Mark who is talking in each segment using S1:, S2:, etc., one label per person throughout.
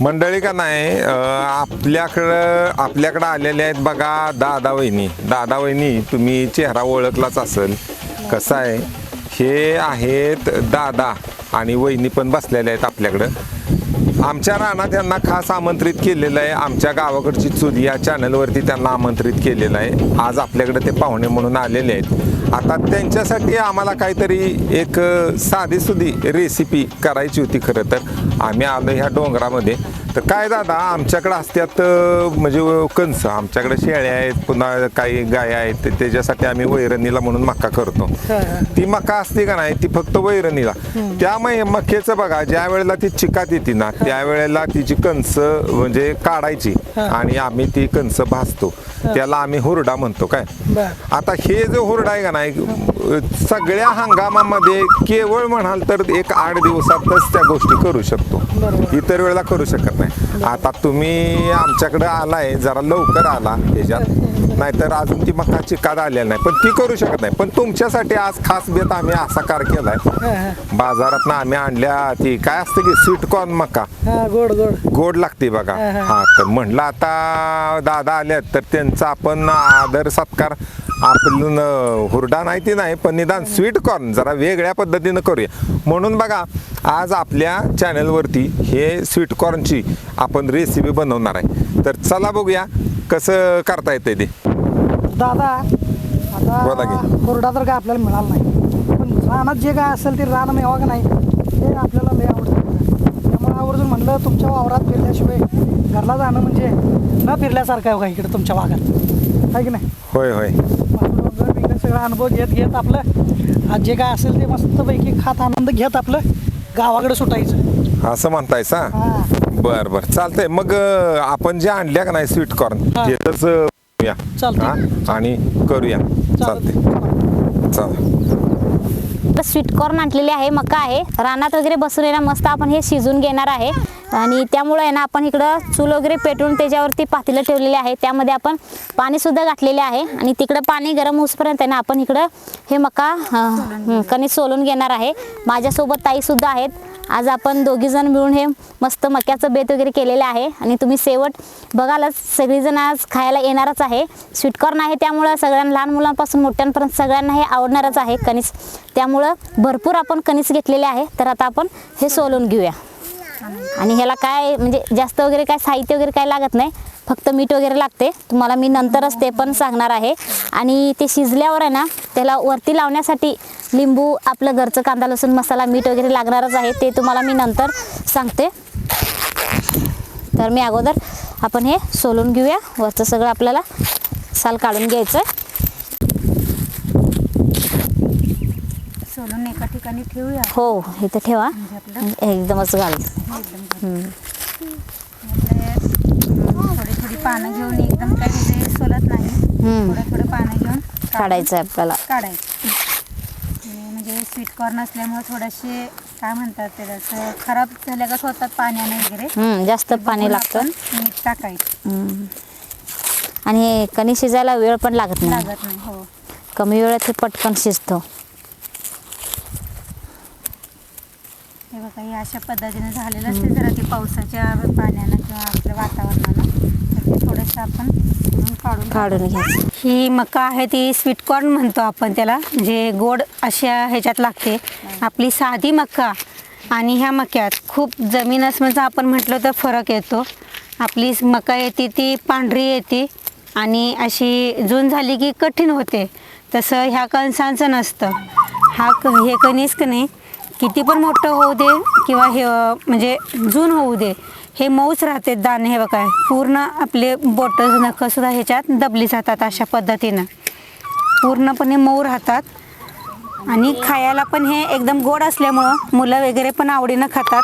S1: मंडळी का नाही आपल्याकडं आपल्याकडं आलेले आहेत बघा दादा वहिनी. दादा वहिनी तुम्ही चेहरा ओळखलाच असेल. कसं आहे? हे आहेत दादा आणि वहिनी पण बसलेले आहेत आपल्याकडं. आमच्या रानात त्यांना खास आमंत्रित केलेलं आहे. आमच्या गावाकडची चूल या चॅनलवरती त्यांना आमंत्रित केलेलं आहे. आज आपल्याकडे ते पाहुणे म्हणून आलेले आहेत. आता त्यांच्यासाठी आम्हाला काहीतरी एक साधीसुधी रेसिपी करायची होती खरं तर. आम्ही आलो ह्या डोंगरामध्ये. तर काय दादा आमच्याकडे असत्यात अ, म्हणजे कंस. आमच्याकडे शेळ्या आहेत पुन्हा काही गाय आहेत ते- त्याच्यासाठी आम्ही वैरणीला म्हणून मक्का करतो. ती मका असते का नाही ती फक्त वैरणीला. त्यामुळे मक्याचं बघा ज्या वेळेला ती चिकात येते ना त्यावेळेला तिची कंस म्हणजे काढायची आणि आम्ही ती कंस भाजतो. त्याला आम्ही हुरडा म्हणतो काय? आता हे जो हुरडा आहे का नाही सगळ्या हंगामामध्ये केवळ म्हणाल तर एक आठ दिवसातच त्या गोष्टी करू शकतो. इतर वेळेला करू शकत नाही. आता तुम्ही आमच्याकडे आलाय जरा लवकर आला त्याच्यात. नाहीतर अजून ती मका चिकात आलेला नाही. पण ती करू शकत नाही. पण तुमच्यासाठी आज खास बेत आम्ही असा कार केलाय. बाजारात आम्ही आणल्या ती. काय असते की स्वीट कॉर्न मका.
S2: हा गोड गोड.
S1: गोड लागते बघा.
S2: हा
S1: तर म्हणलं आता दादा आल्यात तर त्यांचा आपण आदर सत्कार आपण हुरडा नाही ती नाही पण निदान स्वीट कॉर्न जरा वेगळ्या पद्धतीनं करूया. म्हणून बघा आज आपल्या चॅनलवरती हे स्वीट कॉर्नची आपण रेसिपी बनवणार आहे. तर चला बघूया कसं करता येते ते.
S2: दादा
S1: बोला
S2: आता. हुरडा तर काय आपल्याला मिळाला नाही. पण रानात जे काय असेल ते रान मेवा का नाही ते आपल्याला लय आवडतं. त्यामुळे आवर्जून म्हणलं तुमच्या वावरात फिरल्याशिवाय घरला जाणं म्हणजे न फिरल्यासारखं आहे बघा इकडे तुमच्या भागात आहे की नाही?
S1: होय होय.
S2: सगळा अनुभव घेत घेत आपलं आज जे काय असेल ते मस्तपैकी खात आनंद घेत आपलं गावाकडे सुटायचं.
S1: असं म्हणतायस हा?
S2: हा.
S1: बर बर. चालतंय. मग आपण जे आणल्या का नाही स्वीट कॉर्न.
S2: हा?
S1: आणि करूया. चालते चला.
S3: स्वीट कॉर्न आणलेले आहे मका आहे. रानात वगैरे बसून ना मस्त आपण हे शिजून घेणार आहे. आणि त्यामुळे आहे ना आपण इकडं चूल वगैरे पेटवून त्याच्यावरती पातेलं ठेवलेले आहे. त्यामध्ये आपण पाणीसुद्धा घातलेले आहे. आणि तिकडं पाणी गरम होईपर्यंत आहे ना आपण इकडं हे मका अं, कणिक सोलून घेणार आहे. माझ्यासोबत ताईसुद्धा आहेत. आज आपण दोघीजण मिळून हे मस्त मक्याचं बेत वगैरे केलेलं आहे. आणि तुम्ही शेवट बघालच सगळीजण आज खायला येणारच आहे. स्वीटकॉर्न आहे त्यामुळं सगळ्यांना लहान मुलांपासून मोठ्यांपर्यंत सगळ्यांना हे आवडणारच आहे कणीस. त्यामुळं भरपूर आपण कणीस घेतलेले आहे. तर आता आपण हे सोलून घेऊया. आणि ह्याला काय म्हणजे जास्त वगैरे काय साहित्य वगैरे काय लागत नाही फक्त मीठ वगैरे लागते. तुम्हाला मी नंतरच ते पण सांगणार आहे. आणि ते शिजल्यावर आहे ना त्याला वरती लावण्यासाठी लिंबू आपलं घरचं कांदा लसूण मसाला मीठ वगैरे लागणारच आहे. ते तुम्हाला मी नंतर सांगते. तर मी अगोदर आपण हे सोलून घेऊया. वरचं सगळं आपल्याला साल काढून घ्यायचं आहे
S4: सोलून एका ठिकाणी ठेवूया.
S3: हो इथं ठेवा.
S4: म्हणजे आपलं.
S3: एकदमच घाल.
S4: एकदम आपले थोडी थोडी पानं घेऊन एकदम काय म्हणजे सोलत नाही.
S3: हम्म.
S4: थोडं थोडं पानं घेऊन काढून
S3: काढायचं आहे आपल्याला.
S4: काढायचं. म्हणजे स्वीट कॉर्न असल्यामुळे थोडेसे काय म्हणतात ते असं खराब झाल्यागत होतात पाण्याने वगैरे.
S3: हम्म, जास्त पाणी
S4: बघून
S3: लागतं
S4: आपण मीठ टाकायचं.
S3: हम्म. आणि हे कणी शिजायला वेळ पण लागत नाही.
S4: लागत नाही हो.
S3: कमी वेळात हे पटकन शिजतो.
S4: हे बघा हे अशा पद्धतीने झालेलं असते. जरा ते पावसाच्या पाण्यानं किंवा आपल्या वातावरणानं तर ते थोडंसं आपण काढून
S3: काढून घ्यायचं.
S4: ही मका आहे ती स्वीट कॉर्न म्हणतो आपण त्याला. म्हणजे गोड अशा ह्याच्यात लागते. आपली साधी मका. आणि ह्या मक्यात खूप जमीन असण्याचा आपण म्हटलं तर फरक येतो. आपली मका येते ती पांढरी येते. आणि अशी जून झाली की कठीण होते. तसं ह्या कणसांचं नसतं. हा क हे कणीस का नाही किती पण मोठं होऊ दे किंवा हे म्हणजे जून होऊ दे हे मऊच राहते दाणे हे बघा पूर्ण आपले बोटं नखंसुद्धा ह्याच्यात दबली जातात अशा पद्धतीनं. पूर्णपणे मऊ राहतात. आणि खायला पण हे एकदम गोड असल्यामुळं मुलं वगैरे पण आवडीनं खातात.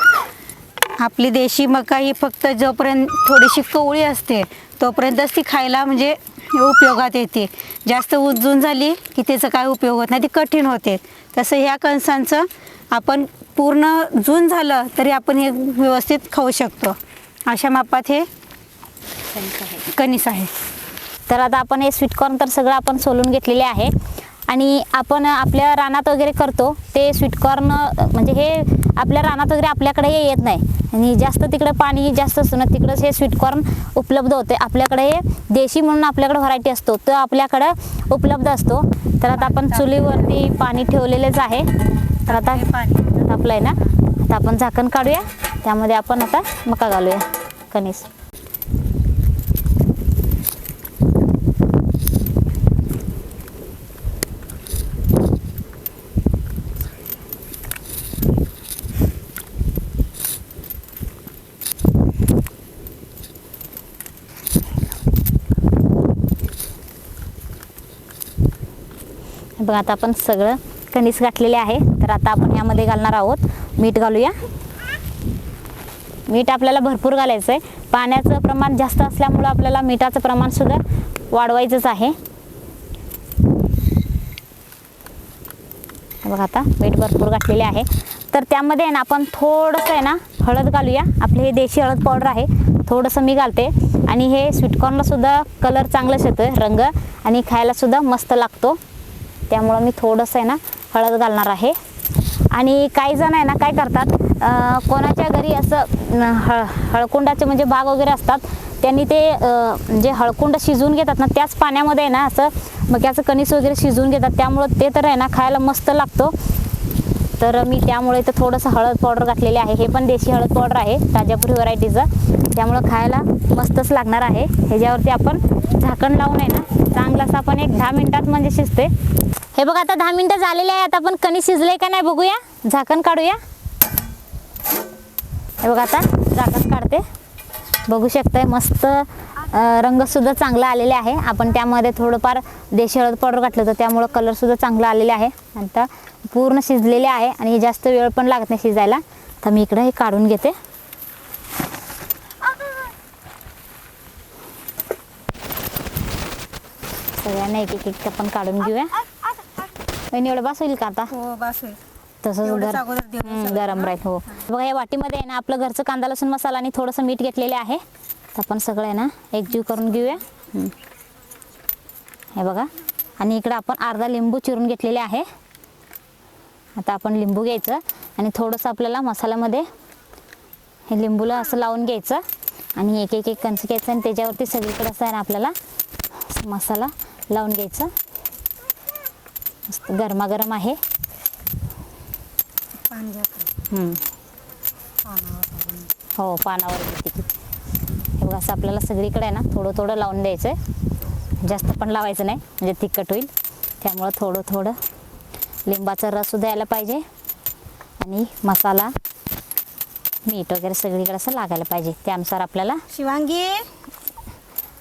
S4: आपली देशी मका ही फक्त जोपर्यंत थोडीशी कवळी असते तोपर्यंतच ती खायला म्हणजे उपयोगात येते. जास्त उजून झाली की त्याचा काय उपयोग होत नाही ती कठीण होते. तसं ह्या कणसांचं आपण पूर्ण जून झालं तरी आपण हे व्यवस्थित खाऊ शकतो. अशा मापात हे कणीस आहे.
S3: तर आता आपण हे स्वीटकॉर्न तर सगळं आपण सोलून घेतलेले आहे. आणि आपण आपल्या रानात वगैरे करतो ते स्वीटकॉर्न म्हणजे हे आपल्या रानात वगैरे आपल्याकडे हे येत नाही. आणि जास्त तिकडे पाणी जास्त असतं ना तिकडंच हे स्वीटकॉर्न उपलब्ध होते. आपल्याकडे हे देशी म्हणून आपल्याकडे व्हरायटी असतो तो आपल्याकडं उपलब्ध असतो. तर आता आपण चुलीवरती पाणी ठेवलेलेच आहे. तर आता तापलं आहे ना. आता आपण झाकण काढूया. त्यामध्ये आपण आता मका घालूया. कणीस. बघा आता आपण सगळं कणीस घातलेले आहे. तर आता आपण यामध्ये घालणार आहोत मीठ घालूया. मीठ आपल्याला भरपूर घालायचं आहे पाण्याचं प्रमाण जास्त असल्यामुळं आपल्याला मिठाचं प्रमाण सुद्धा वाढवायचंच आहे. बघा आता मीठ भरपूर घातलेले आहे. तर त्यामध्ये आहे ना आपण थोडंसं आहे ना हळद घालूया. आपले हे देशी हळद पावडर आहे. थोडंसं मी घालते. आणि हे स्वीटकॉर्नलासुद्धा कलर चांगलाच येतो रंग. आणि खायलासुद्धा मस्त लागतो. त्यामुळं मी थोडंसं आहे ना हळद घालणार आहे. आणि काही जण आहे ना काय करतात कोणाच्या घरी असं हळ हळकुंडाचे म्हणजे बाग वगैरे असतात त्यांनी ते जे हळकुंड शिजवून घेतात ना त्याच पाण्यामध्ये आहे ना असं मक्याचं कणीस वगैरे शिजवून घेतात. त्यामुळं ते तर आहे ना खायला मस्त लागतो. तर मी त्यामुळे इथं थोडंसं हळद पावडर घातलेले आहे. हे पण देशी हळद पावडर आहे ताजापुरी व्हरायटीचं. त्यामुळं खायला मस्तच लागणार आहे. ह्याच्यावरती आपण झाकण लावून आहे ना चांगलं असं आपण एक दहा मिनटात म्हणजे शिजते. हे बघा आता दहा मिनिटं झालेले आहे. आता आपण कणी शिजले का नाही बघूया. झाकण काढूया. हे बघा आता झाकण काढते. बघू शकताय मस्त रंगसुद्धा चांगला आलेला आहे. आपण त्यामध्ये थोडंफार देशी हळद पावडर घातलं होतं त्यामुळं कलरसुद्धा चांगला आलेला आहे. आता पूर्ण शिजलेले आहे आणि हे जास्त वेळ पण लागत नाही शिजायला. तर मी इकडं हे काढून घेते. सगळ्यांना एक एक एक आपण काढून घेऊया. वहिनी एवढं बस होईल का आता?
S4: हो बस होईल.
S3: तसंच
S4: एवढंच
S3: गर-
S4: अगोदर देऊन
S3: हम्म, गरम राहील हो. बघा या वाटीमध्ये आहे ना आपलं घरचं कांदा लसूण मसाला आणि थोडंसं मीठ घेतलेले आहे. तर आपण सगळं आहे ना एकजीव करून घेऊया. हम्म. हे बघा आणि इकडं आपण अर्धा लिंबू चिरून घेतलेले आहे. आता आपण लिंबू घ्यायचं आणि थोडंसं आपल्याला मसाल्यामध्ये हे लिंबूला असं लावून घ्यायचं आणि एक एक एक कंच घ्यायचं आणि त्याच्यावरती सगळीकडे असं आहे ना आपल्याला मसाला लावून घ्यायचं. मस्त गरमागरम आहे. हम्म. हो पानावर घेते की. हे बघा असं आपल्याला सगळीकडे आहे ना थोडं थोडं लावून द्यायचं आहे जास्त पण लावायचं नाही म्हणजे तिखट होईल. त्यामुळं थोडं थोडं लिंबाचा रस द्यायला पाहिजे. आणि मसाला मीठ वगैरे सगळीकडे असं लागायला पाहिजे. त्यानुसार आपल्याला
S4: शिवांगी!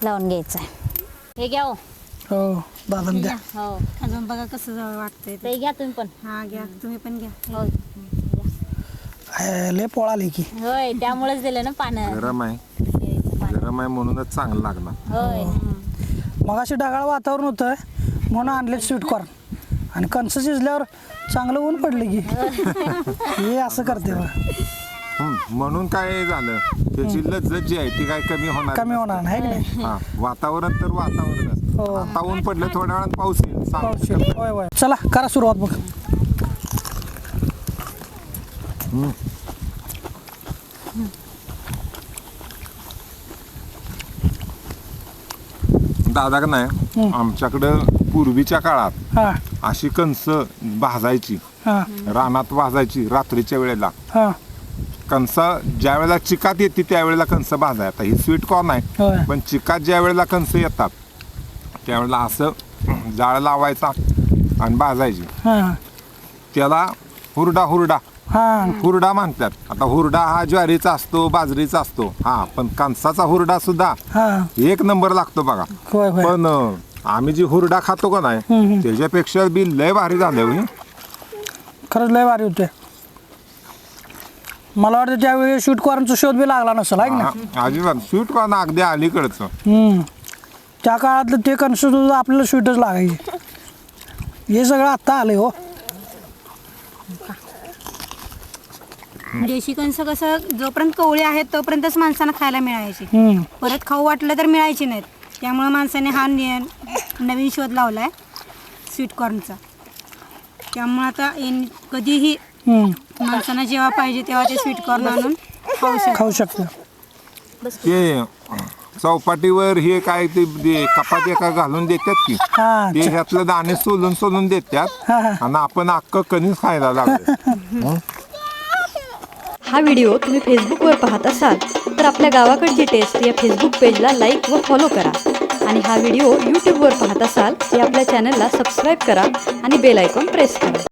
S3: लावून घ्यायचं आहे हे घ्या हो.
S2: हो द्या.
S3: हो.
S4: अजून बघा कसं वाटतंय ते.
S3: ते घ्या तुम्ही पण.
S4: हा घ्या. तुम्ही पण घ्या.
S3: हो
S2: लय पोळाली की.
S3: होय त्यामुळेच दिलं ना पानं.
S1: गरम आहे.
S3: केळीचं पानं.
S1: गरम आहे म्हणूनच चांगलं लागणार
S3: होय.
S2: मग अशी ढगाळ वातावरण होतं म्हणून आणले स्वीटकॉर्न आणि कणसं शिजल्यावर चांगलं ऊन पडले की. हे असं करते बा
S1: हम्म, म्हणून काय झालं? त्याची लज्जत जी आहे ती काय कमी होणार
S2: कमी होणार नाही. है की नाही?
S1: हा वातावरण तर वातावरण
S2: हो.
S1: आता ऊन पडलं थोड्या वेळात पाऊस येईल
S2: पाऊस. होय होय. चला करा सुरुवात बघ
S1: दादा का नाही आमच्याकडं पूर्वीच्या काळात
S2: हां.
S1: अशी कणस भाजायची
S2: हां.
S1: रानात भाजायची रात्रीच्या वेळेला.
S2: हां.
S1: कणस ज्या वेळेला चिकात येते त्यावेळेला कणस भाजाय आता ही स्वीट कॉर्न
S2: होय.
S1: आहे पण चिकात ज्या वेळेला कणस येतात त्यावेळेला असं जाळ लावायचा आणि भाजायची
S2: हां.
S1: त्याला हुरडा हुरडा.
S2: हां.
S1: हुरडा म्हणतात. आता हुरडा हा ज्वारीचा असतो बाजरीचा असतो. हा पण कणसाचा हुरडा सुद्धा
S2: हां.
S1: एक नंबर लागतो बघा.
S2: होय होय.
S1: पण अं, आम्ही जी हुरडा खातो का
S2: हम्म,
S1: नाही
S2: हम्म.
S1: त्याच्यापेक्षा बी लय भारी झालं हो हे.
S2: खरंच लय भारी होते. मला वाटतं त्यावेळी स्वीटकॉर्नचा शोध बी लागला नसेल आहे की
S1: हा, अजिबात. स्वीट कॉर्न अगदी अलीकडचं.
S2: त्या काळातलं ते कणसं सुद्धा आपल्याला स्वीटच लागायचे. हे सगळं आत्ता आले हो.
S4: देशी कणस कसं जोपर्यंत कवळी आहेत तोपर्यंतच माणसांना खायला मिळायची.
S2: हम्म.
S4: परत खाऊ वाटलं तर मिळायची नाहीत. त्यामुळे माणसाने हा नि- नवीन शोध लावलाय स्वीटकॉर्नचा त्यामुळे आता कधीही
S2: हम्म,
S4: माणसांना जेव्हा पाहिजे तेव्हा ते स्वीटकॉर्न आणून खाऊ शकतात.
S2: खाऊ शकतो
S1: ते चौपाटीवर हे काय ते ते कपाट एका घालून देतात की?
S2: हा
S1: ते ह्यातलं दाणे सोलून सोलून देतात.
S2: हा, हा.
S1: आणि आपण अख्खं कणीस खायला लागलो.
S5: हा व्हिडिओ तुम्ही फेसबुकवर पाहत असाल तर आपल्या गावाकडची टेस्ट या फेसबुक पेजला लाईक व फॉलो करा. आणि हा व्हिडिओ यूट्यूबवर पाहत असाल तर आपल्या चॅनलला सबस्क्राईब करा आणि बेल आयकॉन प्रेस करा.